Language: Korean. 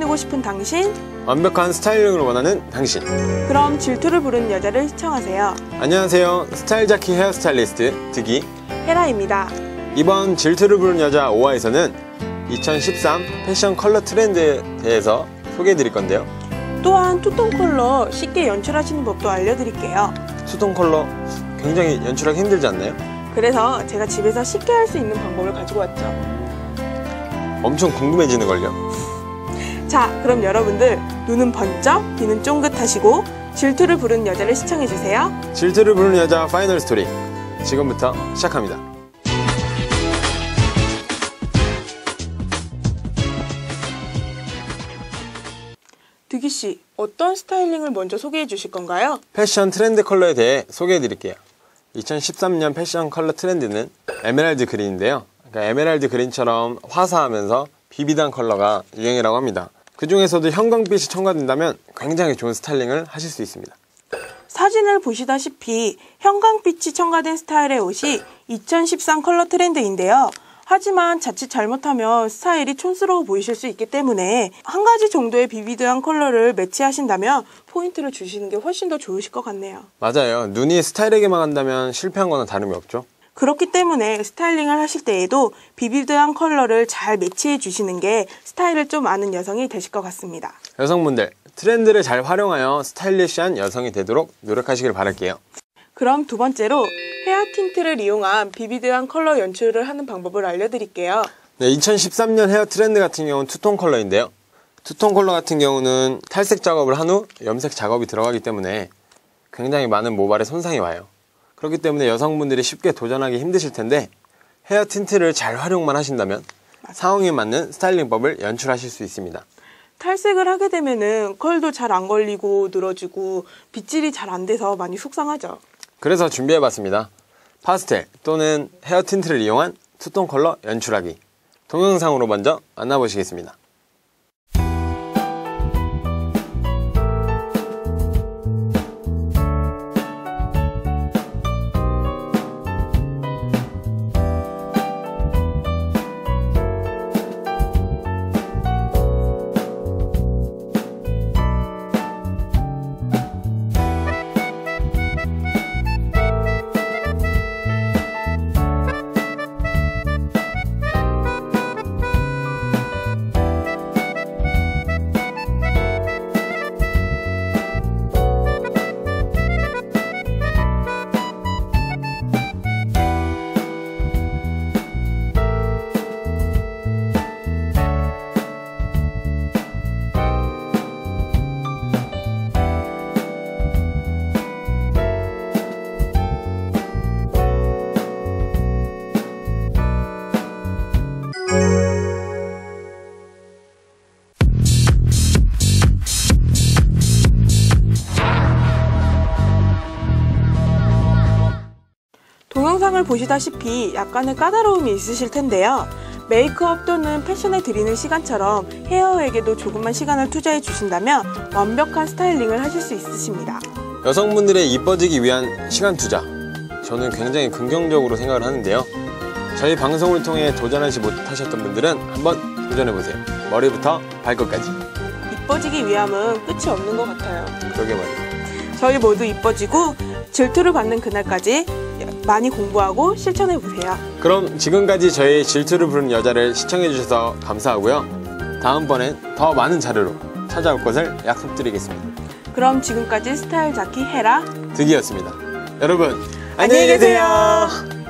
되고 싶은 당신? 완벽한 스타일링을 원하는 당신. 그럼 질투를 부르는 여자를 시청하세요. 안녕하세요. 스타일 자키 헤어스타일리스트 득이. 헤라입니다. 이번 질투를 부르는 여자 5화에서는 2013 패션 컬러 트렌드에 대해서 소개해 드릴 건데요. 또한 투톤 컬러 쉽게 연출하시는 법도 알려드릴게요. 투톤 컬러 굉장히 연출하기 힘들지 않나요? 그래서 제가 집에서 쉽게 할 수 있는 방법을 가지고 왔죠. 엄청 궁금해지는걸요. 자, 그럼 여러분들 눈은 번쩍, 귀는 쫑긋하시고 질투를 부르는 여자를 시청해주세요. 질투를 부르는 여자 파이널 스토리. 지금부터 시작합니다. 득이 씨, 어떤 스타일링을 먼저 소개해 주실 건가요? 패션 트렌드 컬러에 대해 소개해 드릴게요. 2013년 패션 컬러 트렌드는 에메랄드 그린인데요. 그러니까 에메랄드 그린처럼 화사하면서 비비드한 컬러가 유행이라고 합니다. 그 중에서도 형광빛이 첨가된다면 굉장히 좋은 스타일링을 하실 수 있습니다. 사진을 보시다시피 형광빛이 첨가된 스타일의 옷이 2013 컬러 트렌드인데요. 하지만 자칫 잘못하면 스타일이 촌스러워 보이실 수 있기 때문에 한 가지 정도의 비비드한 컬러를 매치하신다면 포인트를 주시는 게 훨씬 더 좋으실 것 같네요. 맞아요. 눈이 스타일에게만 한다면 실패한 거는 다름이 없죠. 그렇기 때문에 스타일링을 하실 때에도 비비드한 컬러를 잘 매치해 주시는 게 스타일을 좀 아는 여성이 되실 것 같습니다. 여성분들, 트렌드를 잘 활용하여 스타일리시한 여성이 되도록 노력하시길 바랄게요. 그럼 두 번째로 헤어 틴트를 이용한 비비드한 컬러 연출을 하는 방법을 알려드릴게요. 네, 2013년 헤어 트렌드 같은 경우는 투톤 컬러인데요. 투톤 컬러 같은 경우는 탈색 작업을 한 후 염색 작업이 들어가기 때문에 굉장히 많은 모발에 손상이 와요. 그렇기 때문에 여성분들이 쉽게 도전하기 힘드실 텐데 헤어 틴트를 잘 활용만 하신다면 상황에 맞는 스타일링법을 연출하실 수 있습니다. 탈색을 하게 되면은 컬도 잘 안 걸리고 늘어지고 빗질이 잘 안 돼서 많이 속상하죠. 그래서 준비해봤습니다. 파스텔 또는 헤어 틴트를 이용한 투톤 컬러 연출하기. 동영상으로 먼저 만나보시겠습니다. 영상을 보시다시피 약간의 까다로움이 있으실 텐데요. 메이크업 또는 패션에 들이는 시간처럼 헤어에게도 조금만 시간을 투자해 주신다면 완벽한 스타일링을 하실 수 있으십니다. 여성분들의 이뻐지기 위한 시간 투자. 저는 굉장히 긍정적으로 생각을 하는데요. 저희 방송을 통해 도전하지 못하셨던 분들은 한번 도전해보세요. 머리부터 발끝까지. 이뻐지기 위함은 끝이 없는 것 같아요. 그러게 말이에요. 저희 모두 이뻐지고 질투를 받는 그날까지 많이 공부하고 실천해 보세요. 그럼 지금까지 저희 질투를 부르는 여자를 시청해 주셔서 감사하고요. 다음번엔 더 많은 자료로 찾아올 것을 약속드리겠습니다. 그럼 지금까지 스타일 자키 헤라 득이었습니다. 여러분, 안녕히 계세요.